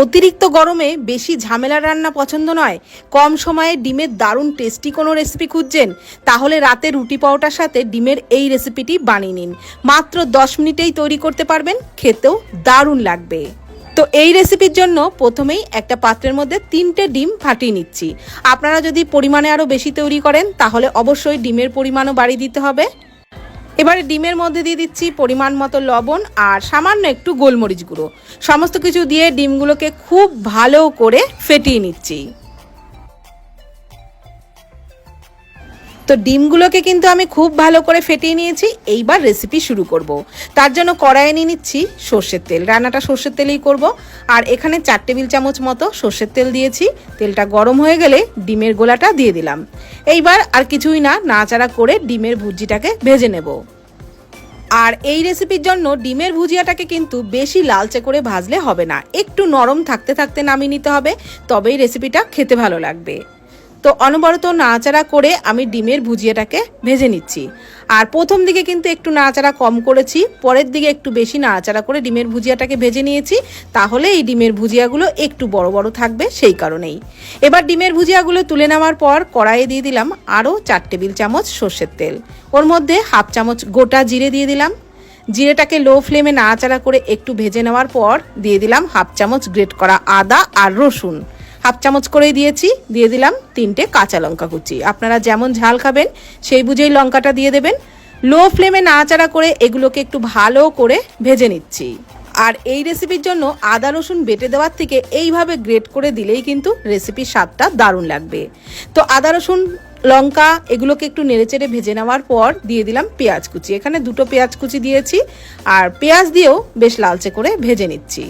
অতিরিক্ত গরমে বেশি ঝামেলার রান্না পছন্দ নয়। কম সময়ে ডিমের দারুণ টেস্টি কোনো রেসিপি খুঁজছেন? তাহলে রাতে রুটি পাওয়াটার সাথে ডিমের এই রেসিপিটি বানিয়ে নিন। মাত্র দশ মিনিটেই তৈরি করতে পারবেন, খেতেও দারুণ লাগবে। তো এই রেসিপির জন্য প্রথমেই একটা পাত্রের মধ্যে তিনটে ডিম ফাটিয়ে নিচ্ছি। আপনারা যদি পরিমাণে আরও বেশি তৈরি করেন, তাহলে অবশ্যই ডিমের পরিমাণও বাড়িয়ে দিতে হবে। এবারে ডিমের মধ্যে দিয়ে দিচ্ছি পরিমাণ মতো লবণ আর সামান্য একটু গোলমরিচ গুঁড়ো। সমস্ত কিছু দিয়ে ডিমগুলোকে খুব ভালো করে ফেটিয়ে নিচ্ছি। তো ডিমগুলোকে কিন্তু আমি খুব ভালো করে ফেটিয়ে নিয়েছি, এইবার রেসিপি শুরু করব। তার জন্য কড়াইয়ে নিয়ে নিচ্ছি সর্ষের তেল, রান্নাটা সর্ষের তেলেই করব। আর এখানে চার টেবিল চামচ মতো সর্ষের তেল দিয়েছি, তেলটা গরম হয়ে গেলে ডিমের গোলাটা দিয়ে দিলাম। এইবার আর কিছুই না নাচাড়া করে ডিমের ভুজিটাকে ভেজে নেব। আর এই রেসিপির জন্য ডিমের ভুজিয়াটাকে কিন্তু বেশি লালচে করে ভাজলে হবে না, একটু নরম থাকতে থাকতে নামিয়ে নিতে হবে, তবেই রেসিপিটা খেতে ভালো লাগবে। তো অনবরত নাড়াচাড়া করে আমি ডিমের ভুজিয়াটাকে ভেজে নিচ্ছি। আর প্রথম দিকে কিন্তু একটু নাড়াচাড়া কম করেছি, পরের দিকে একটু বেশি নাড়াচাড়া করে ডিমের ভুজিয়াটাকে ভেজে নিয়েছি, তাহলে এই ডিমের ভুজিয়াগুলো একটু বড় বড় থাকবে সেই কারণেই। এবার ডিমের ভুজিয়াগুলো তুলে নেওয়ার পর কড়াইয়ে দিয়ে দিলাম আরও চার টেবিল চামচ সর্ষের তেল। ওর মধ্যে হাফ চামচ গোটা জিরে দিয়ে দিলাম। জিরেটাকে লো ফ্লেমে নাড়াচাড়া করে একটু ভেজে নেওয়ার পর দিয়ে দিলাম হাফ চামচ গ্রেট করা আদা আর রসুন। হাফ চামচ করেই দিয়েছি, দিয়ে দিলাম তিনটে কাঁচা লঙ্কা কুচি। আপনারা যেমন ঝাল খাবেন, সেই বুঝেই লঙ্কাটা দিয়ে দেবেন। লো ফ্লেমে নাড়াচাড়া করে এগুলোকে একটু ভালো করে ভেজে নিচ্ছি। আর এই রেসিপির জন্য আদা, রসুন বেটে দেওয়ার থেকে এইভাবে গ্রেট করে দিলেই কিন্তু রেসিপির স্বাদটা দারুণ লাগবে। তো আদা, রসুন, লঙ্কা এগুলোকে একটু নেড়েচেড়ে ভেজে নেওয়ার পর দিয়ে দিলাম পেঁয়াজ কুচি। এখানে দুটো পেঁয়াজ কুচি দিয়েছি, আর পেঁয়াজ দিয়েও বেশ লালচে করে ভেজে নিচ্ছি।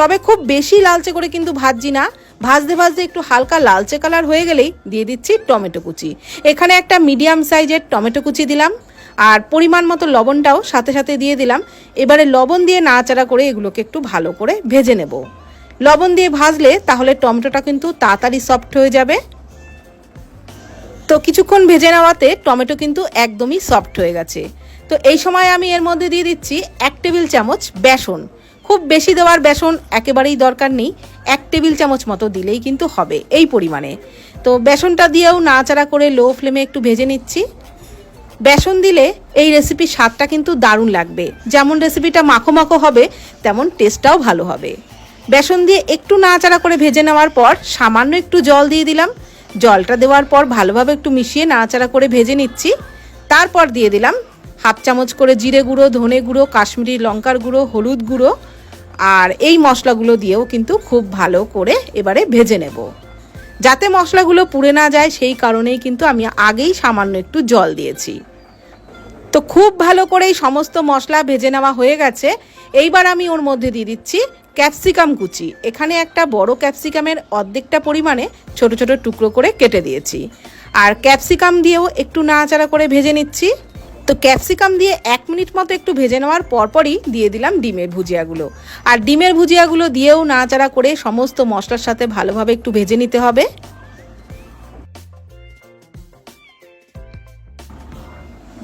তবে খুব বেশি লালচে করে কিন্তু ভাজছি না। ভাজতে ভাজতে একটু হালকা লালচে কালার হয়ে গেলেই দিয়ে দিচ্ছি টমেটো কুচি। এখানে একটা মিডিয়াম সাইজের টমেটো কুচি দিলাম। আর পরিমাণ মতো লবণটাও সাথে সাথে দিয়ে দিলাম। এবারে লবণ দিয়ে নাড়াচাড়া করে এগুলোকে একটু ভালো করে ভেজে নেব। লবণ দিয়ে ভাজলে তাহলে টমেটোটা কিন্তু তাড়াতাড়ি সফট হয়ে যাবে। তো কিছুক্ষণ ভেজে নেওয়াতে টমেটো কিন্তু একদমই সফট হয়ে গেছে। তো এই সময় আমি এর মধ্যে দিয়ে দিচ্ছি এক টেবিল চামচ বেসন। খুব বেশি দেওয়ার বেসন একেবারেই দরকার নেই। এক টেবিল চামচ মতো দিলেই কিন্তু হবে, এই পরিমাণে। তো বেসনটা দিয়েও নাড়াচাড়া করে লো ফ্লেমে একটু ভেজে নিচ্ছি। বেসন দিলে এই রেসিপির স্বাদটা কিন্তু দারুণ লাগবে। যেমন রেসিপিটা মাখো মাখো হবে, তেমন টেস্টটাও ভালো হবে। বেসন দিয়ে একটু নাড়াচাড়া করে ভেজে নেওয়ার পর সামান্য একটু জল দিয়ে দিলাম। জলটা দেওয়ার পর ভালোভাবে একটু মিশিয়ে নাড়াচাড়া করে ভেজে নিচ্ছি। তারপর দিয়ে দিলাম হাফ চামচ করে জিরে গুঁড়ো, ধনে গুঁড়ো, কাশ্মীরি লঙ্কার গুঁড়ো, হলুদ গুঁড়ো আর এই মশলাগুলো দিয়েও কিন্তু খুব ভালো করে এবারে ভেজে নেব। যাতে মশলাগুলো পুড়ে না যায়, সেই কারণেই কিন্তু আমি আগেই সামান্য একটু জল দিয়েছি। তো খুব ভালো করে এই সমস্ত মশলা ভেজে নেওয়া হয়ে গেছে। এইবার আমি ওর মধ্যে দিয়ে দিচ্ছি ক্যাপসিকাম কুচি। এখানে একটা বড় ক্যাপসিকামের অর্ধেকটা পরিমাণে ছোট ছোট টুকরো করে কেটে দিয়েছি। আর ক্যাপসিকাম দিয়েও একটু নাড়াচাড়া করে ভেজে নিচ্ছি। তো ক্যাপসিকাম দিয়ে এক মিনিট মতো একটু ভেজে নেওয়ার পরপরই দিয়ে দিলাম ডিমের ভুজিয়াগুলো। আর ডিমের ভুজিয়াগুলো দিয়েও নাড়াচাড়া করে সমস্ত মশলার সাথে ভালোভাবে একটু ভেজে নিতে হবে।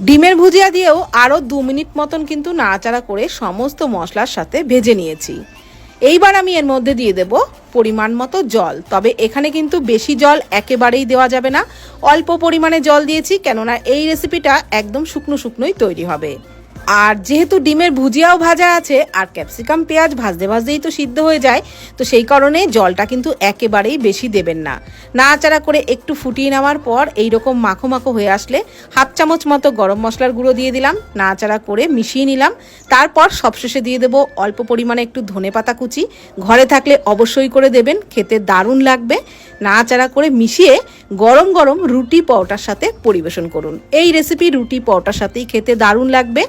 ডিমের ভুজিয়া দিয়েও আরও দু মিনিট মতন কিন্তু নাড়াচাড়া করে সমস্ত মশলার সাথে ভেজে নিয়েছি। এইবার আমি এর মধ্যে দিয়ে দেব পরিমাণ মতো জল। তবে এখানে কিন্তু বেশি জল একেবারেই দেওয়া যাবে না। অল্প পরিমাণে জল দিয়েছি, কেননা এই রেসিপিটা একদম শুকনো শুকনোই তৈরি হবে। আর যেহেতু ডিমের ভুজিয়াও ভাজা আছে, আর ক্যাপসিকাম, পেঁয়াজ ভাজতে ভাজতেই তো সিদ্ধ হয়ে যায়, তো সেই কারণে জলটা কিন্তু একেবারেই বেশি দেবেন না। নাড়াচাড়া করে একটু ফুটিয়ে নেওয়ার পর এই রকম মাখো মাখো হয়ে আসলে হাফ চামচ মতো গরম মশলার গুঁড়ো দিয়ে দিলাম, নাড়াচাড়া করে মিশিয়ে নিলাম। তারপর সবশেষে দিয়ে দেবো অল্প পরিমাণে একটু ধনে পাতা কুচি। ঘরে থাকলে অবশ্যই করে দেবেন, খেতে দারুণ লাগবে। নাড়াচাড়া করে মিশিয়ে গরম গরম রুটি পরোটার সাথে পরিবেশন করুন। এই রেসিপি রুটি পরোটার সাথেই খেতে দারুণ লাগবে।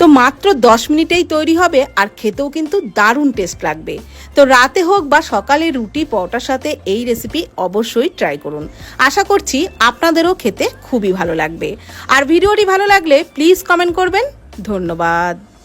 তো মাত্র দশ মিনিটেই তৈরি হবে আর খেতেও কিন্তু দারুণ টেস্ট লাগবে। তো রাতে হোক বা সকালে রুটি, পরোটার সাথে এই রেসিপি অবশ্যই ট্রাই করুন। আশা করছি আপনাদেরও খেতে খুবই ভালো লাগবে। আর ভিডিওটি ভালো লাগলে প্লিজ কমেন্ট করবেন। ধন্যবাদ।